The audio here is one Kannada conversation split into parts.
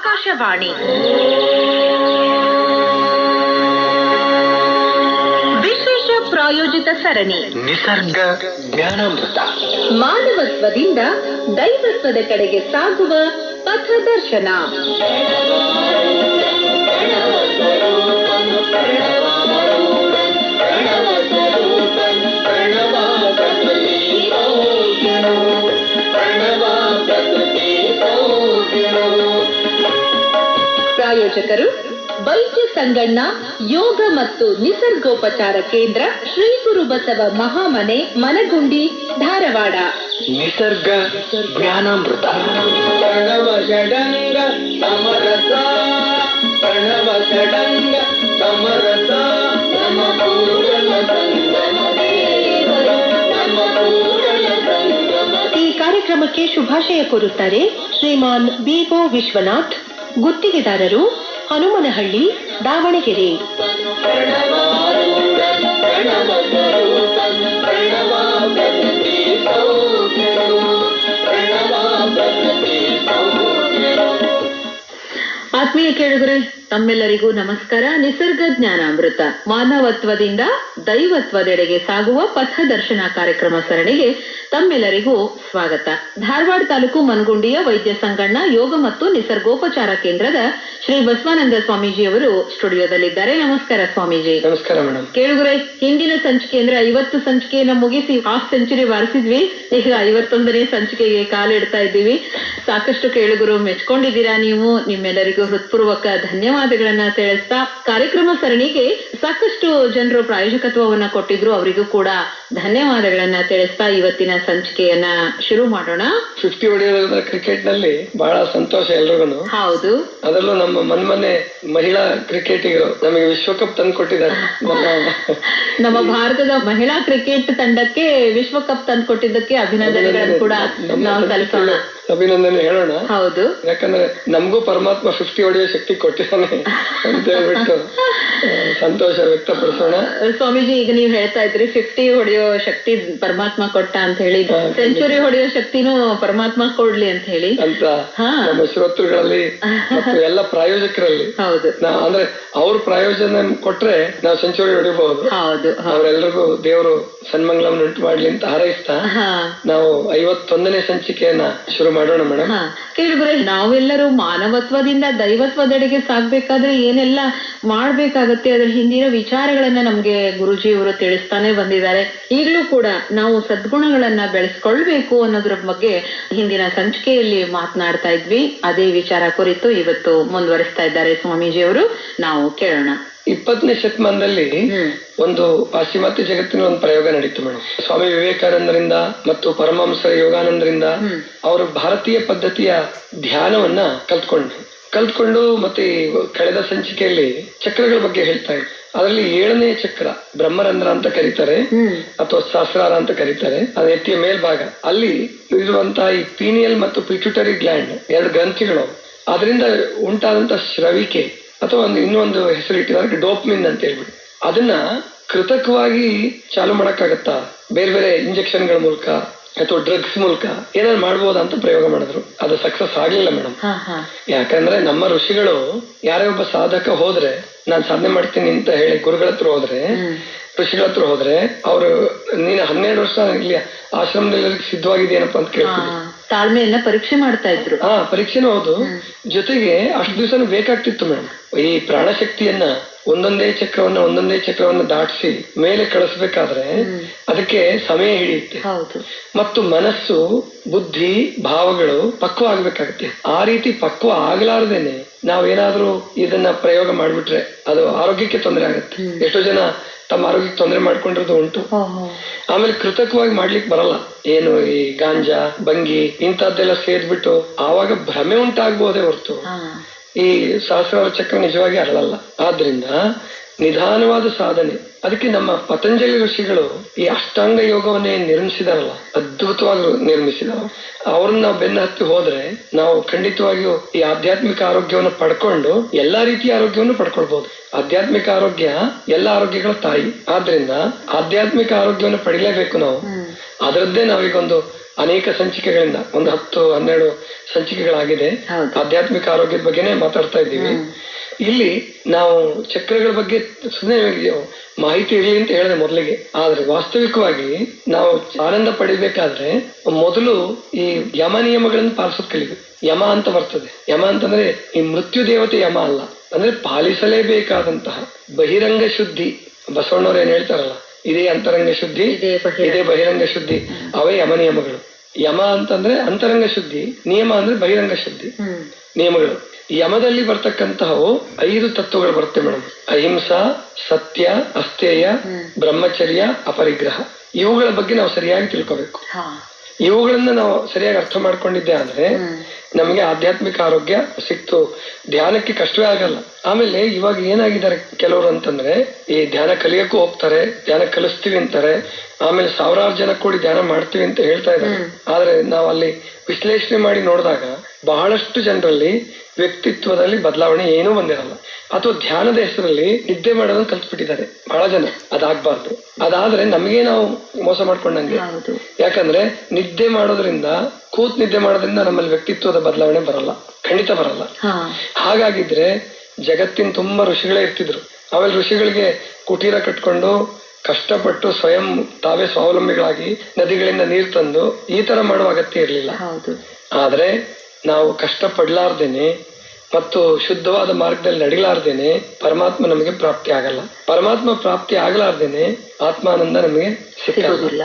ಆಕಾಶವಾಣಿ. ವಿಶೇಷ ಪ್ರಾಯೋಜಿತ ಸರಣಿ. ನಿಸರ್ಗ ಜ್ಞಾನಮೃತ. ಮಾನವತ್ವದಿಂದ ದೈವತ್ವದ ಕಡೆಗೆ ಸಾಗುವ ಪಥದರ್ಶನ. ಪ್ರಾಯೋಜಕರು ವೈದ್ಯ ಸಂಗಣ್ಣ ಯೋಗ ಮತ್ತು ನಿಸರ್ಗೋಪಚಾರ ಕೇಂದ್ರ ಶ್ರೀ ಗುರು ಬಸವ ಮಹಾಮನೆ ಮನಗುಂಡಿ ಧಾರವಾಡ. ನಿಸರ್ಗ ಜ್ಞಾನಾಮೃತ. ಪ್ರಣವ ಷಡಂಗ ಸಮರಸ. ಪ್ರಣವ ಷಡಂಗ ಸಮರಸ. ನಮ ಕಾರ್ಯಕ್ರಮಕ್ಕೆ ಶುಭಾಶಯ ಕೋರುತ್ತಾರೆ ಶ್ರೀಮಾನ್ ಬಿಒ ವಿಶ್ವನಾಥ್. ಗುತ್ತಿಗೆದಾರರು ಹನುಮನಹಳ್ಳಿ ದಾವಣಗೆರೆ. ಆತ್ಮೀಯ ಕೇಳುಗರೆ ತಮ್ಮೆಲ್ಲರಿಗೂ ನಮಸ್ಕಾರ. ನಿಸರ್ಗ ಜ್ಞಾನಾಮೃತ ಮಾನವತ್ವದಿಂದ ದೈವತ್ವದೆಡೆಗೆ ಸಾಗುವ ಪಥದರ್ಶನ ಕಾರ್ಯಕ್ರಮ ಸರಣಿಗೆ ತಮ್ಮೆಲ್ಲರಿಗೂ ಸ್ವಾಗತ. ಧಾರವಾಡ ತಾಲೂಕು ಮನಗುಂಡಿಯ ವೈದ್ಯ ಸಂಗಣ್ಣ ಯೋಗ ಮತ್ತು ನಿಸರ್ಗೋಪಚಾರ ಕೇಂದ್ರದ ಶ್ರೀ ಬಸವಾನಂದ ಸ್ವಾಮೀಜಿಯವರು ಸ್ಟುಡಿಯೋದಲ್ಲಿದ್ದಾರೆ. ನಮಸ್ಕಾರ ಸ್ವಾಮೀಜಿ. ನಮಸ್ಕಾರ ಮೇಡಮ್. ಕೇಳುಗರೆ ಹಿಂದಿನ ಸಂಚಿಕೆ ಅಂದ್ರೆ ಐವತ್ತು ಸಂಚಿಕೆಯನ್ನು ಮುಗಿಸಿ ಹಾಫ್ ಸೆಂಚುರಿ ಬಾರಿಸಿದ್ವಿ ಈಗ ಐವತ್ತೊಂದನೇ ಸಂಚಿಕೆಗೆ ಕಾಲಿಡ್ತಾ ಇದ್ದೀವಿ. ಸಾಕಷ್ಟು ಕೇಳುಗರು ಮೆಚ್ಕೊಂಡಿದ್ದೀರಾ ನೀವು? ನಿಮ್ಮೆಲ್ಲರಿಗೂ ಹೃತ್ಪೂರ್ವಕ ಧನ್ಯವಾದಗಳನ್ನ ತಿಳಿಸ್ತಾ ಕಾರ್ಯಕ್ರಮ ಸರಣಿಗೆ ಸಾಕಷ್ಟು ಜನರು ಪ್ರಾಯೋಜಕತ್ವವನ್ನ ಕೊಟ್ಟಿದ್ರು ಅವರಿಗೂ ಕೂಡ ಧನ್ಯವಾದಗಳನ್ನ ತಿಳಿಸ್ತಾ ಇವತ್ತಿನ ಸಂಚಿಕೆಯನ್ನ ಶುರು ಮಾಡೋಣ. ಫಿಫ್ಟಿ ಹೊಡೆಯೋದ್ರಿಂದ ಕ್ರಿಕೆಟ್ನಲ್ಲಿ ಬಹಳ ಸಂತೋಷ ಎಲ್ರಿಗೂ ಹೌದು. ಅದರಲ್ಲೂ ನಮ್ಮ ಮನ್ಮನೆ ಮಹಿಳಾ ಕ್ರಿಕೆಟಿಗರು ನಮಗೆ ವಿಶ್ವಕಪ್ ತಂದು ಕೊಟ್ಟಿದ್ದಾರೆ. ನಮ್ಮ ಭಾರತದ ಮಹಿಳಾ ಕ್ರಿಕೆಟ್ ತಂಡಕ್ಕೆ ವಿಶ್ವಕಪ್ ತಂದು ಕೊಟ್ಟಿದ್ದಕ್ಕೆ ಅಭಿನಂದನೆಗಳನ್ನು ಕೂಡ ನಾವು ಸಲ್ಲಿಸೋಣ. ಅಭಿನಂದನೆ ಹೇಳೋಣ. ಹೌದು. ಯಾಕಂದ್ರೆ ನಮಗೂ ಪರಮಾತ್ಮ ಫಿಫ್ಟಿ ಹೊಡೆಯೋ ಶಕ್ತಿ ಕೊಟ್ಟಿದ್ದಾನೆ ಅಂತ ಹೇಳ್ಬಿಟ್ಟು ಸಂತೋಷ ವ್ಯಕ್ತಪಡಿಸೋಣ. ಸ್ವಾಮೀಜಿ ಈಗ ನೀವು ಹೇಳ್ತಾ ಇದ್ರಿ ಫಿಫ್ಟಿ ಹೊಡೆಯೋ ಶಕ್ತಿ ಪರಮಾತ್ಮ ಕೊಟ್ಟ ಅಂತ ಹೇಳಿ. ಸೆಂಚುರಿ ಹೊಡೆಯೋ ಶಕ್ತಿನೂ ಪರಮಾತ್ಮ ಕೊಡ್ಲಿ ಅಂತ ಹೇಳಿ. ಅಂತ. ನಮ್ಮ ಶ್ರೋತೃಗಳಲ್ಲಿ ಮತ್ತು ಎಲ್ಲ ಪ್ರಾಯೋಜಕರಲ್ಲಿ. ಹೌದು. ಅಂದ್ರೆ ಅವ್ರ ಪ್ರಾಯೋಜನ ಕೊಟ್ರೆ ನಾವು ಸೆಂಚುರಿ ಹೊಡಿಬಹುದು. ಹೌದು. ಅವರೆಲ್ಲರಿಗೂ ದೇವರು ಸನ್ಮಂಗಲವನ್ನು ಉಂಟು ಮಾಡ್ಲಿ ಅಂತ ಹಾರೈಸ್ತಾ ನಾವು ಐವತ್ತೊಂದನೇ ಸಂಚಿಕೆಯನ್ನ ಶುರು ಮಾಡೋಣ ಮೇಡಮ್ ಕೇಳಿದ್ರೆ ನಾವೆಲ್ಲರೂ ಮಾನವತ್ವದಿಂದ ದೈವತ್ವದೆಡೆಗೆ ಸಾಗ್ಬೇಕಾದ್ರೆ ಏನೆಲ್ಲ ಮಾಡ್ಬೇಕಾಗತ್ತೆ ಅದ್ರ ಹಿಂದಿನ ವಿಚಾರಗಳನ್ನ ನಮ್ಗೆ ಗುರುಜಿಯವರು ತಿಳಿಸ್ತಾನೆ ಬಂದಿದ್ದಾರೆ. ಈಗಲೂ ಕೂಡ ನಾವು ಸದ್ಗುಣಗಳನ್ನ ಬೆಳೆಸ್ಕೊಳ್ಬೇಕು ಅನ್ನೋದ್ರ ಬಗ್ಗೆ ಹಿಂದಿನ ಸಂಚಿಕೆಯಲ್ಲಿ ಮಾತನಾಡ್ತಾ ಇದ್ವಿ. ಅದೇ ವಿಚಾರ ಕುರಿತು ಇವತ್ತು ಮುಂದುವರಿಸ್ತಾ ಇದ್ದಾರೆ ಸ್ವಾಮೀಜಿಯವರು. ನಾವು ಕೇಳೋಣ. ಇಪ್ಪತ್ತನೇ ಶತಮಾನದಲ್ಲಿ ಒಂದು ಪಾಶ್ಚಿಮಾತ್ಯ ಜಗತ್ತಿನ ಒಂದು ಪ್ರಯೋಗ ನಡೀತು ಮೇಡಮ್ ಸ್ವಾಮಿ ವಿವೇಕಾನಂದರಿಂದ ಮತ್ತು ಪರಮಹಂಸ ಯೋಗಾನಂದರಿಂದ ಅವರು ಭಾರತೀಯ ಪದ್ಧತಿಯ ಧ್ಯಾನವನ್ನ ಕಲ್ತ್ಕೊಂಡ್ರು. ಕಲ್ತ್ಕೊಂಡು ಮತ್ತೆ ಕಳೆದ ಸಂಚಿಕೆಯಲ್ಲಿ ಚಕ್ರಗಳ ಬಗ್ಗೆ ಹೇಳ್ತಾ ಇದ್ರು. ಅದರಲ್ಲಿ ಏಳನೇ ಚಕ್ರ ಬ್ರಹ್ಮರಂಧ್ರ ಅಂತ ಕರೀತಾರೆ ಅಥವಾ ಸಹಸ್ರಾರ ಅಂತ ಕರೀತಾರೆ ಅದ ಎತ್ತಿಯ ಮೇಲ್ಭಾಗ. ಅಲ್ಲಿ ಇರುವಂತಹ ಈ ಪೀನಿಯಲ್ ಮತ್ತು ಪಿಟ್ಯೂಟರಿ ಗ್ಲ್ಯಾಂಡ್ ಎರಡು ಗ್ರಂಥಿಗಳು ಅದರಿಂದ ಉಂಟಾದಂತ ಶ್ರವಿಕೆ ಅಥವಾ ಒಂದು ಇನ್ನೊಂದು ಹೆಸರು ಇಟ್ಟಿದ್ದಾರೆ ಡೋಪ್ಮಿನ್ ಅಂತ ಹೇಳ್ಬಿಟ್ಟು. ಅದನ್ನ ಕೃತಕವಾಗಿ ಚಾಲು ಮಾಡಕ್ಕಾಗತ್ತಾ? ಬೇರೆ ಬೇರೆ ಇಂಜೆಕ್ಷನ್ಗಳ ಮೂಲಕ ಅಥವಾ ಡ್ರಗ್ಸ್ ಮೂಲಕ ಏನಾದ್ರು ಮಾಡ್ಬೋದಾ ಅಂತ ಪ್ರಯೋಗ ಮಾಡಿದ್ರು. ಅದು ಸಕ್ಸಸ್ ಆಗ್ಲಿಲ್ಲ ಮೇಡಮ್. ಯಾಕಂದ್ರೆ ನಮ್ಮ ಋಷಿಗಳು ಯಾರೇ ಒಬ್ಬ ಸಾಧಕ ಹೋದ್ರೆ ನಾನ್ ಸಾಧನೆ ಮಾಡ್ತೀನಿ ಅಂತ ಹೇಳಿ ಗುರುಗಳ ಹತ್ರ ಹೋದ್ರೆ ಋಷಿಗಳ ಹತ್ರ ಹೋದ್ರೆ ಅವರು ನೀನು ಹನ್ನೆರಡು ವರ್ಷ ಇಲ್ಲಿ ಆಶ್ರಮದಲ್ಲಿ ಸಿದ್ಧವಾಗಿದೆಯೇನಪ್ಪ ಅಂತ ಕೇಳ್ತೀನಿ ತಾಳ್ಮೆಯನ್ನ ಪರೀಕ್ಷೆ ಮಾಡ್ತಾ ಇದ್ರು. ಹಾ ಪರೀಕ್ಷೆನೂ ಹೌದು. ಜೊತೆಗೆ ಅಷ್ಟು ದಿವಸನೂ ಬೇಕಾಗ್ತಿತ್ತು ಮೇಡಮ್. ಈ ಪ್ರಾಣಶಕ್ತಿಯನ್ನ ಒಂದೊಂದೇ ಚಕ್ರವನ್ನ ಒಂದೊಂದೇ ಚಕ್ರವನ್ನ ದಾಟಿಸಿ ಮೇಲೆ ಕಳಿಸ್ಬೇಕಾದ್ರೆ ಅದಕ್ಕೆ ಸಮಯ ಹಿಡಿಯುತ್ತೆ. ಮತ್ತು ಮನಸ್ಸು ಬುದ್ಧಿ ಭಾವಗಳು ಪಕ್ವ ಆಗ್ಬೇಕಾಗತ್ತೆ. ಆ ರೀತಿ ಪಕ್ವ ಆಗ್ಲಾರ್ದೇನೆ ನಾವೇನಾದ್ರೂ ಇದನ್ನ ಪ್ರಯೋಗ ಮಾಡ್ಬಿಟ್ರೆ ಅದು ಆರೋಗ್ಯಕ್ಕೆ ತೊಂದರೆ ಆಗುತ್ತೆ. ಎಷ್ಟೋ ಜನ ತಮ್ಮ ಆರೋಗ್ಯಕ್ಕೆ ತೊಂದರೆ ಮಾಡ್ಕೊಂಡಿರೋದು ಉಂಟು. ಆಮೇಲೆ ಕೃತಕವಾಗಿ ಮಾಡ್ಲಿಕ್ಕೆ ಬರಲ್ಲ. ಏನು ಈ ಗಾಂಜಾ ಬಂಗಿ ಇಂಥದ್ದೆಲ್ಲ ಸೇದ್ಬಿಟ್ಟು ಆವಾಗ ಭ್ರಮೆ ಉಂಟಾಗ್ಬೋದೇ ಹೊರತು. ಈ ಚಕ್ರ ನಿಜವಾಗಿ ಅರಳಲ್ಲ. ಆದ್ರಿಂದ ನಿಧಾನವಾದ ಸಾಧನೆ. ಅದಕ್ಕೆ ನಮ್ಮ ಪತಂಜಲಿ ಋಷಿಗಳು ಈ ಅಷ್ಟಾಂಗ ಯೋಗವನ್ನೇ ನಿರ್ಮಿಸಿದಾರಲ್ಲ ಅದ್ಭುತವಾಗಿ ನಿರ್ಮಿಸಿದಾರ. ಅವ್ರನ್ನ ನಾವು ಬೆನ್ನ ಹತ್ತಿ ಹೋದ್ರೆ ನಾವು ಖಂಡಿತವಾಗಿಯೂ ಈ ಆಧ್ಯಾತ್ಮಿಕ ಆರೋಗ್ಯವನ್ನು ಪಡ್ಕೊಂಡು ಎಲ್ಲಾ ರೀತಿಯ ಆರೋಗ್ಯವನ್ನು ಪಡ್ಕೊಳ್ಬಹುದು ಆಧ್ಯಾತ್ಮಿಕ ಆರೋಗ್ಯ ಎಲ್ಲ ಆರೋಗ್ಯಗಳ ತಾಯಿ. ಆದ್ರಿಂದ ಆಧ್ಯಾತ್ಮಿಕ ಆರೋಗ್ಯವನ್ನು ಪಡಿಲೇಬೇಕು ನಾವು. ಅದರದ್ದೇ ನಾವೀಗೊಂದು ಅನೇಕ ಸಂಚಿಕೆಗಳಿಂದ ಒಂದು ಹತ್ತು ಹನ್ನೆರಡು ಸಂಚಿಕೆಗಳಾಗಿದೆ. ಆಧ್ಯಾತ್ಮಿಕ ಆರೋಗ್ಯದ ಬಗ್ಗೆನೇ ಮಾತಾಡ್ತಾ ಇದ್ದೀವಿ. ಇಲ್ಲಿ ನಾವು ಚಕ್ರಗಳ ಬಗ್ಗೆ ಸುಮ್ಮನೆ ಮಾಹಿತಿ ಇರಲಿ ಅಂತ ಹೇಳಿದೆ ಮೊದಲಿಗೆ. ಆದ್ರೆ ವಾಸ್ತವಿಕವಾಗಿ ನಾವು ಆನಂದ ಪಡಿಬೇಕಾದ್ರೆ ಮೊದಲು ಈ ಯಮ ನಿಯಮಗಳನ್ನು ಪಾಲಿಸೋದ್ ಕಲಿಬೇಕು. ಯಮ ಅಂತ ಬರ್ತದೆ. ಯಮ ಅಂತಂದ್ರೆ ಈ ಮೃತ್ಯು ದೇವತೆ ಯಮ ಅಲ್ಲ. ಅಂದ್ರೆ ಪಾಲಿಸಲೇಬೇಕಾದಂತಹ ಬಹಿರಂಗ ಶುದ್ಧಿ. ಬಸವಣ್ಣವ್ರು ಏನ್ ಹೇಳ್ತಾರಲ್ಲ ಇದೇ ಅಂತರಂಗ ಶುದ್ಧಿ ಇದೇ ಇದೇ ಬಹಿರಂಗ ಶುದ್ಧಿ. ಅವೇ ಯಮ ನಿಯಮಗಳು. ಯಮ ಅಂತಂದ್ರೆ ಅಂತರಂಗ ಶುದ್ಧಿ ನಿಯಮ ಅಂದ್ರೆ ಬಹಿರಂಗ ಶುದ್ಧಿ. ನಿಯಮಗಳು. ಯಮದಲ್ಲಿ ಬರ್ತಕ್ಕಂತಹವು ಐದು ತತ್ವಗಳು ಬರುತ್ತೆ ಮೇಡಮ್. ಅಹಿಂಸಾ ಸತ್ಯ ಅಸ್ಥೇಯ ಬ್ರಹ್ಮಚರ್ಯ ಅಪರಿಗ್ರಹ. ಇವುಗಳ ಬಗ್ಗೆ ನಾವು ಸರಿಯಾಗಿ ತಿಳ್ಕೋಬೇಕು. ಇವುಗಳನ್ನ ನಾವು ಸರಿಯಾಗಿ ಅರ್ಥ ಮಾಡ್ಕೊಂಡಿದ್ದೆ ಆದ್ರೆ ನಮಗೆ ಆಧ್ಯಾತ್ಮಿಕ ಆರೋಗ್ಯ ಸಿಕ್ತು. ಧ್ಯಾನಕ್ಕೆ ಕಷ್ಟವೇ ಆಗಲ್ಲ. ಆಮೇಲೆ ಇವಾಗ ಏನಾಗಿದ್ದಾರೆ ಕೆಲವರು ಅಂತಂದ್ರೆ ಈ ಧ್ಯಾನ ಕಲಿಯಕ್ಕೂ ಹೋಗ್ತಾರೆ ಧ್ಯಾನ ಕಲಿಸ್ತೀವಿ ಅಂತಾರೆ. ಆಮೇಲೆ ಸಾವಿರಾರು ಜನ ಕೂಡಿ ಧ್ಯಾನ ಮಾಡ್ತೀವಿ ಅಂತ ಹೇಳ್ತಾ ಇದ್ದಾರೆ. ಆದ್ರೆ ನಾವು ಅಲ್ಲಿ ವಿಶ್ಲೇಷಣೆ ಮಾಡಿ ನೋಡಿದಾಗ ಬಹಳಷ್ಟು ಜನರಲ್ಲಿ ವ್ಯಕ್ತಿತ್ವದಲ್ಲಿ ಬದಲಾವಣೆ ಏನೂ ಬಂದಿರಲ್ಲ. ಅಥವಾ ಧ್ಯಾನದ ಹೆಸರಲ್ಲಿ ನಿದ್ದೆ ಮಾಡೋದನ್ನ ಕಲ್ತ್ಬಿಟ್ಟಿದ್ದಾರೆ ಬಹಳ ಜನ. ಅದಾಗ್ಬಾರ್ದು. ಅದಾದ್ರೆ ನಮಗೆ ನಾವು ಮೋಸ ಮಾಡ್ಕೊಂಡಂಗೆ. ಯಾಕಂದ್ರೆ ನಿದ್ದೆ ಮಾಡೋದ್ರಿಂದ ಕೂತ್ ನಿದ್ದೆ ಮಾಡೋದ್ರಿಂದ ನಮ್ಮಲ್ಲಿ ವ್ಯಕ್ತಿತ್ವದ ಬದಲಾವಣೆ ಬರಲ್ಲ. ಖಂಡಿತ ಬರಲ್ಲ. ಹಾಗಾಗಿದ್ರೆ ಜಗತ್ತಿನ ತುಂಬಾ ಋಷಿಗಳೇ ಇರ್ತಿದ್ರು. ಆಮೇಲೆ ಋಷಿಗಳಿಗೆ ಕುಟೀರ ಕಟ್ಕೊಂಡು ಕಷ್ಟಪಟ್ಟು ಸ್ವಯಂ ತಾವೇ ಸ್ವಾವಲಂಬಿಗಳಾಗಿ ನದಿಗಳಿಂದ ನೀರು ತಂದು ಈ ತರ ಮಾಡುವ ಅಗತ್ಯ ಇರಲಿಲ್ಲ. ಆದ್ರೆ ನಾವು ಕಷ್ಟ ಪಡ್ಲಾರ್ದೇನೆ ಮತ್ತು ಶುದ್ಧವಾದ ಮಾರ್ಗದಲ್ಲಿ ನಡಿಲಾರ್ದೇನೆ ಪರಮಾತ್ಮ ನಮಗೆ ಪ್ರಾಪ್ತಿ ಆಗಲ್ಲ. ಪರಮಾತ್ಮ ಪ್ರಾಪ್ತಿ ಆಗಲಾರ್ದೇನೆ ಆತ್ಮಾನಂದ ನಮಗೆ ಸಿಕ್ಕಿಲ್ಲ.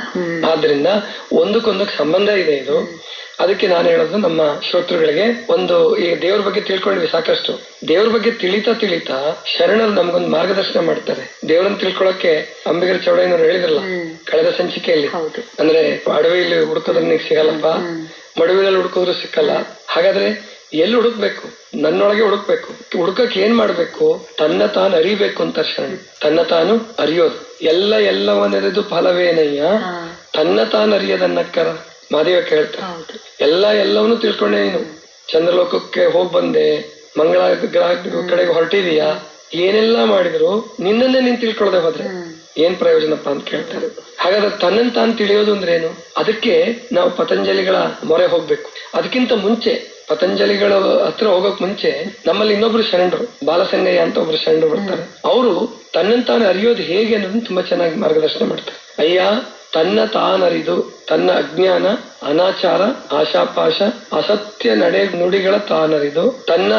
ಆದ್ರಿಂದ ಒಂದಕ್ಕೊಂದಕ್ಕೆ ಸಂಬಂಧ ಇದೆ ಇದು. ಅದಕ್ಕೆ ನಾನು ಹೇಳೋದು ನಮ್ಮ ಶ್ರೋತೃಗಳಿಗೆ ಒಂದು ಈ ದೇವ್ರ ಬಗ್ಗೆ ತಿಳ್ಕೊಂಡ್ವಿ ಸಾಕಷ್ಟು. ದೇವ್ರ ಬಗ್ಗೆ ತಿಳಿತಾ ತಿಳಿತಾ ಶರಣರು ನಮ್ಗೊಂದು ಮಾರ್ಗದರ್ಶನ ಮಾಡ್ತಾರೆ. ದೇವ್ರನ್ನ ತಿಳ್ಕೊಳಕ್ಕೆ ಅಂಬಿಗರ ಚೌಡಯ್ಯನವ್ರು ಹೇಳಿದ್ರಲ್ಲ ಕಳೆದ ಸಂಚಿಕೆಯಲ್ಲಿ. ಅಂದ್ರೆ ಅಡವಿಯಲ್ಲಿ ಹುಡುಕೋದ್ರೆ ನಿಂಗೆ ಸಿಗಲ್ಲಪ್ಪ ಮಡುವಿನಲ್ಲಿ ಹುಡುಕಿದ್ರು ಸಿಕ್ಕಲ್ಲ. ಹಾಗಾದ್ರೆ ಎಲ್ಲಿ ಹುಡುಕ್ಬೇಕು? ನನ್ನೊಳಗೆ ಹುಡುಕ್ಬೇಕು. ಹುಡುಕಕ್ ಏನ್ ಮಾಡ್ಬೇಕು? ತನ್ನ ತಾನು ಅರಿಬೇಕು ಅಂತ ಶರಣ ತನ್ನ ತಾನು ಅರಿಯೋದು. ಎಲ್ಲ ಎಲ್ಲವನ್ನೆರೆದು ಫಲವೇನಯ್ಯ? ತನ್ನ ತಾನು ಅರಿಯದನ್ನಕ್ಕರ ಮಾದೇವ ಕೇಳ್ತ ಎಲ್ಲ ಎಲ್ಲವನ್ನೂ ತಿಳ್ಕೊಂಡೆ ನೀನು. ಚಂದ್ರಲೋಕಕ್ಕೆ ಹೋಗ್ ಬಂದೆ ಮಂಗಳ ಗ್ರಹ ಕಡೆಗೆ ಹೊರಟಿದೀಯಾ? ಏನೆಲ್ಲ ಮಾಡಿದ್ರು ನಿನ್ನನ್ನೇ ನೀನ್ ತಿಳ್ಕೊಳ್ದೆ ಹೋದ್ರೆ. ಏನ್ ಪ್ರಯೋಜನಪ್ಪ ಅಂತ ಕೇಳ್ತಾರೆ ಹಾಗಾದ್ರೆ ತನ್ನನ್ ತಾನು ತಿಳಿಯೋದು ಅಂದ್ರೆ ಏನು? ಅದಕ್ಕೆ ನಾವು ಪತಂಜಲಿಗಳ ಮೊರೆ ಹೋಗ್ಬೇಕು. ಅದಕ್ಕಿಂತ ಮುಂಚೆ ಪತಂಜಲಿಗಳ ಹತ್ರ ಹೋಗೋಕ್ ಮುಂಚೆ ನಮ್ಮಲ್ಲಿ ಇನ್ನೊಬ್ರು ಶರಣರು ಬಾಲಸಂಗಯ್ಯ ಅಂತ ಒಬ್ರು ಶರಣರು ಬರ್ತಾರೆ. ಅವರು ತನ್ನನ್ ತಾನು ಅರಿಯೋದು ಹೇಗೆ ಅನ್ನೋದನ್ನ ತುಂಬಾ ಚೆನ್ನಾಗಿ ಮಾರ್ಗದರ್ಶನ ಮಾಡ್ತಾರೆ. ಅಯ್ಯ ತನ್ನ ತಾನರಿದು ತನ್ನ ಅಜ್ಞಾನ ಅನಾಚಾರ ಆಶಾಪಾಶ ಅಸತ್ಯ ನಡೆ ನುಡಿಗಳ ತಾನರಿದು ತನ್ನ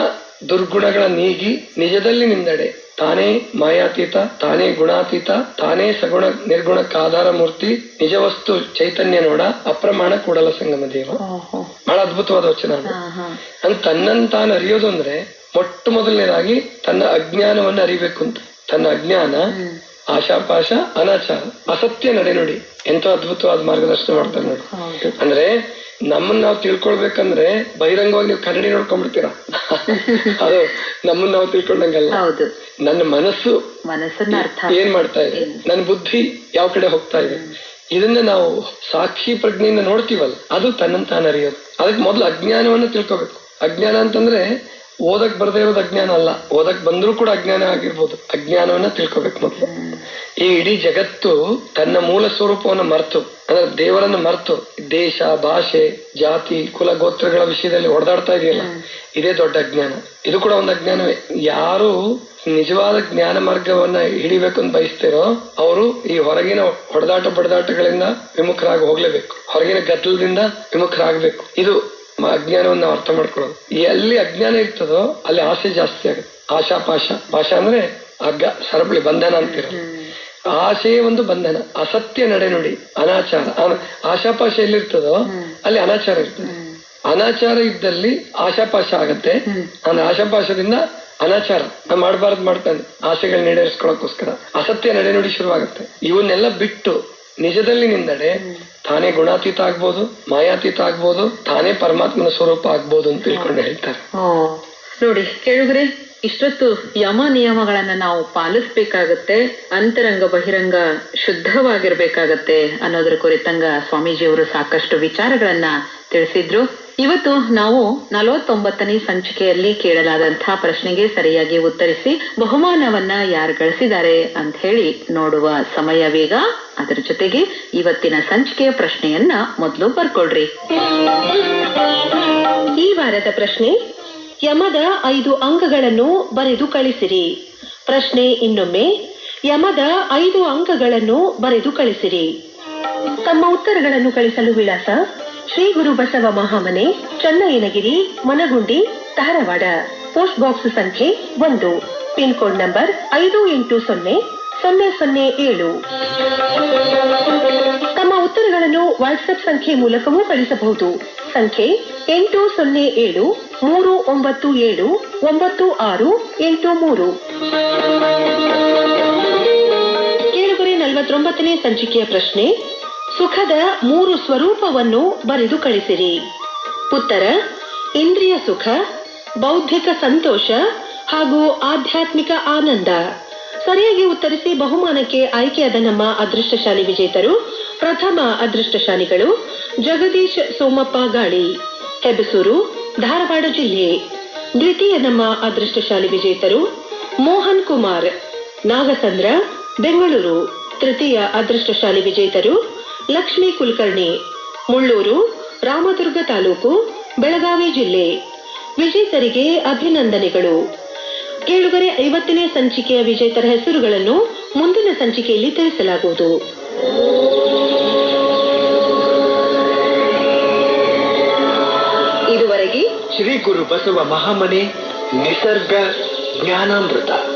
ದುರ್ಗುಣಗಳ ನೀಗಿ ನಿಜದಲ್ಲಿ ನಿಂದಡೆ ತಾನೇ ಮಾಯಾತೀತ ತಾನೇ ಗುಣಾತೀತ ತಾನೇ ಸಗುಣ ನಿರ್ಗುಣಕ್ಕಾಧಾರ ಮೂರ್ತಿ ನಿಜವಸ್ತು ಚೈತನ್ಯ ನೋಡ ಅಪ್ರಮಾಣ ಕೂಡಲ ಸಂಗಮ ದೇವ. ಬಹಳ ಅದ್ಭುತವಾದ ವಚನ ಅಂದ್ರೆ ತನ್ನನ್ನು ತಾನು ಅರಿಯೋದು ಅಂದ್ರೆ ಮೊಟ್ಟ ಮೊದಲನೇದಾಗಿ ತನ್ನ ಅಜ್ಞಾನವನ್ನು ಅರಿಬೇಕು ಅಂತ. ತನ್ನ ಅಜ್ಞಾನ ಆಶಾಪಾಶ ಅನಾಚಾರ ಅಸತ್ಯ ನಡೆನುಡಿ ಎಂತ ಅದ್ಭುತವಾದ ಮಾರ್ಗದರ್ಶನ ಮಾಡ್ತಾರೆ ನೋಡಿ. ಅಂದ್ರೆ ನಮ್ಮನ್ನ ನಾವು ತಿಳ್ಕೊಳ್ಬೇಕಂದ್ರೆ ಬಹಿರಂಗವಾಗಿ ನೀವು ಕನ್ನಡಿ ನೋಡ್ಕೊಂಡ್ಬಿಡ್ತೀರಾ? ಅದು ನಮ್ಮನ್ನ ನಾವು ತಿಳ್ಕೊಂಡಂಗಲ್ಲ. ನನ್ನ ಮನಸ್ಸು ಮನಸ್ಸನ್ನ ಅರ್ಥ ಏನ್ ಮಾಡ್ತಾ ಇದೆ? ನನ್ನ ಬುದ್ಧಿ ಯಾವ ಕಡೆ ಹೋಗ್ತಾ ಇದೆ? ಇದನ್ನ ನಾವು ಸಾಕ್ಷಿ ಪ್ರಜ್ಞೆಯಿಂದ ನೋಡ್ತೀವಲ್ಲ ಅದು ತನ್ನ ತಾನು ಅರಿಯೋದು ಅದಕ್ಕೆ ಮೊದಲು ಅಜ್ಞಾನವನ್ನ ತಿಳ್ಕೊಬೇಕು. ಅಜ್ಞಾನ ಅಂತಂದ್ರೆ ಓದಕ್ ಬರ್ದೇ ಇರೋದು ಅಜ್ಞಾನ ಅಲ್ಲ. ಓದಕ್ ಬಂದ್ರೂ ಕೂಡ ಅಜ್ಞಾನ ಆಗಿರ್ಬೋದು. ಅಜ್ಞಾನವನ್ನ ತಿಳ್ಕೊಬೇಕು ಮೊದಲು. ಈ ಇಡೀ ಜಗತ್ತು ತನ್ನ ಮೂಲ ಸ್ವರೂಪವನ್ನು ಮರೆತು ಅಂದ್ರೆ ದೇವರನ್ನು ಮರೆತು ದೇಶ ಭಾಷೆ ಜಾತಿ ಕುಲ ಗೋತ್ರಗಳ ವಿಷಯದಲ್ಲಿ ಹೊಡೆದಾಡ್ತಾ ಇದೆಯಲ್ಲ ಇದೇ ದೊಡ್ಡ ಅಜ್ಞಾನ. ಇದು ಕೂಡ ಒಂದು ಅಜ್ಞಾನವೇ. ಯಾರು ನಿಜವಾದ ಜ್ಞಾನ ಮಾರ್ಗವನ್ನ ಹಿಡಿಬೇಕು ಅಂತ ಬಯಸ್ತಿರೋ ಅವರು ಈ ಹೊರಗಿನ ಹೊಡೆದಾಟ ಬಡದಾಟಗಳಿಂದ ವಿಮುಖರಾಗಿ ಹೋಗ್ಲೇಬೇಕು. ಹೊರಗಿನ ಗದ್ದಲದಿಂದ ವಿಮುಖರಾಗಬೇಕು. ಇದು ಅಜ್ಞಾನವನ್ನ ನಾವು ಅರ್ಥ ಮಾಡ್ಕೊಳ್ಳೋದು. ಎಲ್ಲಿ ಅಜ್ಞಾನ ಇರ್ತದೋ ಅಲ್ಲಿ ಆಸೆ ಜಾಸ್ತಿ ಆಗುತ್ತೆ. ಆಶಾ ಪಾಶ. ಅಂದ್ರೆ ಅಗ್ಗ ಸರಪಳಿ ಬಂಧನ ಅಂತೀರ ಆಸೆ ಒಂದು ಬಂಧನ. ಅಸತ್ಯ ನಡೆನುಡಿ ಅನಾಚಾರ. ಆಶಾಪಾಶ ಎಲ್ಲಿರ್ತದೋ ಅಲ್ಲಿ ಅನಾಚಾರ ಇರ್ತದೆ. ಅನಾಚಾರ ಇದ್ದಲ್ಲಿ ಆಶಾಪಾಶ ಆಗತ್ತೆ. ಅಂದ್ರೆ ಆಶಾಪಾಶದಿಂದ ಅನಾಚಾರ. ನಾ ಮಾಡಬಾರ್ದು ಮಾಡ್ತಾನೆ ಆಸೆಗಳನ್ನ ಈಡೇರಿಸ್ಕೊಳಕ್ಕೋಸ್ಕರ ಅಸತ್ಯ ನಡೆನುಡಿ ಶುರುವಾಗುತ್ತೆ. ಇವನ್ನೆಲ್ಲ ಬಿಟ್ಟು ನಿಜದಲ್ಲಿ ನಿಂದಡೆ ತಾನೇ ಗುಣಾತೀತ ಆಗ್ಬೋದು, ಮಾಯಾತೀತ ಆಗ್ಬೋದು ತಾನೇ ಪರಮಾತ್ಮನ ಸ್ವರೂಪ ಆಗ್ಬೋದು ಅಂತ ತಿಳ್ಕೊಂಡು ಹೇಳ್ತಾರೆ. ನೋಡಿ, ಕೇಳಿದ್ರೆ, ಇಷ್ಟೊತ್ತು ಯಮ ನಿಯಮಗಳನ್ನ ನಾವು ಪಾಲಿಸ್ಬೇಕಾಗತ್ತೆ, ಅಂತರಂಗ ಬಹಿರಂಗ ಶುದ್ಧವಾಗಿರ್ಬೇಕಾಗತ್ತೆ ಅನ್ನೋದ್ರ ಕುರಿತಂಗ ಸ್ವಾಮೀಜಿಯವರು ಸಾಕಷ್ಟು ವಿಚಾರಗಳನ್ನ ತಿಳಿಸಿದ್ರು. ಇವತ್ತು ನಾವು ನಲವತ್ತೊಂಬತ್ತನೇ ಸಂಚಿಕೆಯಲ್ಲಿ ಕೇಳಲಾದಂತಹ ಪ್ರಶ್ನೆಗೆ ಸರಿಯಾಗಿ ಉತ್ತರಿಸಿ ಬಹುಮಾನವನ್ನ ಯಾರು ಗಳಿಸಿದ್ದಾರೆ ಅಂತ ಹೇಳಿ ನೋಡುವ ಸಮಯವೀಗ ಅದರ ಜೊತೆಗೆ ಇವತ್ತಿನ ಸಂಚಿಕೆಯ ಪ್ರಶ್ನೆಯನ್ನ ಮೊದಲು ಬರ್ಕೊಳ್ರಿ. ಈ ವಾರದ ಪ್ರಶ್ನೆ, ಯಮದ ಐದು ಅಂಕಗಳನ್ನು ಬರೆದು ಕಳಿಸಿರಿ. ಪ್ರಶ್ನೆ ಇನ್ನೊಮ್ಮೆ, ಯಮದ ಐದು ಅಂಕಗಳನ್ನು ಬರೆದು ಕಳಿಸಿರಿ. ತಮ್ಮ ಉತ್ತರಗಳನ್ನು ಕಳಿಸಲು ವಿಳಾಸ ಶ್ರೀ ಗುರು ಬಸವ ಮಹಾಮನೆ, ಚನ್ನಯ್ಯನಗಿರಿ, ಮನಗುಂಡಿ, ಧಾರವಾಡ. ಪೋಸ್ಟ್ ಬಾಕ್ಸ್ ಸಂಖ್ಯೆ ಒಂದು. ಪಿನ್ ಕೋಡ್ ನಂಬರ್ ಐದು ಎಂಟು ಸೊನ್ನೆ ಸೊನ್ನೆ ಸೊನ್ನೆ ಏಳು. ತಮ್ಮ ಉತ್ತರಗಳನ್ನು ವಾಟ್ಸ್ಆಪ್ ಸಂಖ್ಯೆ ಮೂಲಕವೂ ಕಳಿಸಬಹುದು. ಸಂಖ್ಯೆ ಎಂಟು ಸೊನ್ನೆ ಏಳು, ಮೂರು ಒಂಬತ್ತು ಏಳು, ಒಂಬತ್ತು ಆರು ಎಂಟು ಮೂರು. ಕೇಳುಗರೆ ನಲವತ್ತೊಂಬತ್ತನೇ ಸಂಚಿಕೆಯ ಪ್ರಶ್ನೆ ಸುಖದ ಮೂರು ಸ್ವರೂಪವನ್ನು ಬರೆದು ಕಳಿಸಿರಿ. ಉತ್ತರ, ಇಂದ್ರಿಯ ಸುಖ, ಬೌದ್ಧಿಕ ಸಂತೋಷ ಹಾಗೂ ಆಧ್ಯಾತ್ಮಿಕ ಆನಂದ. ಸರಿಯಾಗಿ ಉತ್ತರಿಸಿ ಬಹುಮಾನಕ್ಕೆ ಆಯ್ಕೆಯಾದ ನಮ್ಮ ಅದೃಷ್ಟಶಾಲಿ ವಿಜೇತರು, ಪ್ರಥಮ ಅದೃಷ್ಟಶಾಲಿಗಳು, ಜಗದೀಶ್ ಸೋಮಪ್ಪ ಗಾಳಿ, ಹೆಬಸೂರು, ಧಾರವಾಡ ಜಿಲ್ಲೆ. ದ್ವಿತೀಯ ನಮ್ಮ ಅದೃಷ್ಟಶಾಲಿ ವಿಜೇತರು, ಮೋಹನ್ ಕುಮಾರ್, ನಾಗಸಂದ್ರ, ಬೆಂಗಳೂರು. ತೃತೀಯ ಅದೃಷ್ಟಶಾಲಿ ವಿಜೇತರು ಲಕ್ಷ್ಮೀ ಕುಲಕರ್ಣಿ, ಮುಳ್ಳೂರು, ರಾಮದುರ್ಗ ತಾಲೂಕು, ಬೆಳಗಾವಿ ಜಿಲ್ಲೆ. ವಿಜೇತರಿಗೆ ಅಭಿನಂದನೆಗಳು. ಕೇಳುಗರೆ ಐವತ್ತನೇ ಸಂಚಿಕೆಯ ವಿಜೇತರ ಹೆಸರುಗಳನ್ನು ಮುಂದಿನ ಸಂಚಿಕೆಯಲ್ಲಿ ತಿಳಿಸಲಾಗುವುದು. ಇದುವರೆಗೆ ಶ್ರೀ ಗುರು ಬಸವ ಮಹಾಮನೆ ನಿಸರ್ಗ ಜ್ಞಾನಾಮೃತ.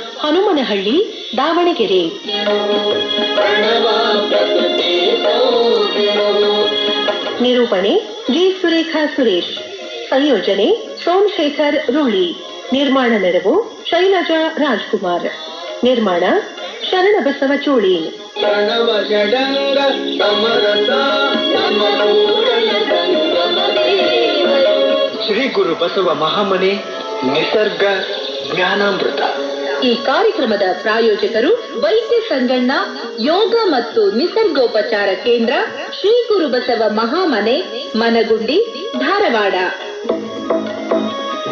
ಹನುಮನಹಳ್ಳಿ, ದಾವಣಗೆರೆ. ನಿರೂಪಣೆ ಗಿ ಸುರೇಖಾ ಸುರೇಶ್. ಸಂಯೋಜನೆ ಸೋಮಶೇಖರ್ ರೂಳಿ. ನಿರ್ಮಾಣ ನೆರವು ಶೈಲಜಾ ರಾಜ್ಕುಮಾರ್. ನಿರ್ಮಾಣ ಶರಣಬಸವ ಚೋಳಿ. ಶ್ರೀ ಗುರು ಬಸವ ಮಹಾಮನೆ ನಿಸರ್ಗ ಜ್ಞಾನಾಮೃತ. ಈ ಕಾರ್ಯಕ್ರಮದ ಪ್ರಾಯೋಜಕರು ವೈದ್ಯ ಸಂಗಣ್ಣ ಯೋಗ ಮತ್ತು ನಿಸರ್ಗೋಪಚಾರ ಕೇಂದ್ರ ಶ್ರೀ ಗುರುಬಸವ ಮಹಾಮನೆ ಮನಗುಂಡಿ ಧಾರವಾಡ.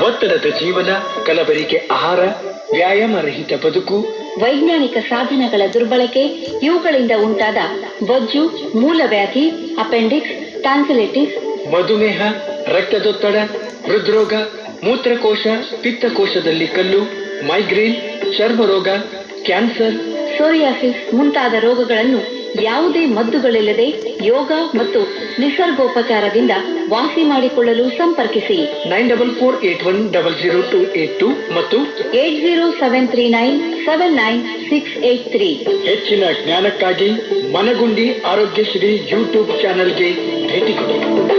ಒತ್ತಡದ ಜೀವನ ಕಲಬರಿಕೆ ಆಹಾರ ವ್ಯಾಯಾಮ ರಹಿತ ಬದುಕು ವೈಜ್ಞಾನಿಕ ಸಾಧನಗಳ ದುರ್ಬಳಕೆ ಇವುಗಳಿಂದ ಉಂಟಾದ ಬೊಜ್ಜು ಮೂಲವ್ಯಾಧಿ ಅಪೆಂಡಿಕ್ಸ್ ಟಾನ್ಸಿಲಿಟಿಸ್ ಮಧುಮೇಹ ರಕ್ತದೊತ್ತಡ ಹೃದ್ರೋಗ ಮೂತ್ರಕೋಶ ಪಿತ್ತಕೋಶದಲ್ಲಿ ಕಲ್ಲು ಮೈಗ್ರೇನ್ ಚರ್ಮರೋಗ ಕ್ಯಾನ್ಸರ್ ಸೋರಿಯಾಸಿಸ್ ಮುಂತಾದ ರೋಗಗಳನ್ನು ಯಾವುದೇ ಮದ್ದುಗಳಿಲ್ಲದೆ ಯೋಗ ಮತ್ತು ನಿಸರ್ಗೋಪಚಾರದಿಂದ ವಾಸಿ ಮಾಡಿಕೊಳ್ಳಲು ಸಂಪರ್ಕಿಸಿ. Nine double four eight one double zero two eight two ಮತ್ತು eight zero seven three nine seven nine six eight three. ಹೆಚ್ಚಿನ ಜ್ಞಾನಕ್ಕಾಗಿ ಮನಗುಂಡಿ ಆರೋಗ್ಯಶ್ರೀ ಯೂಟ್ಯೂಬ್ ಚಾನೆಲ್ಗೆ ಭೇಟಿ ಕೊಡಿ.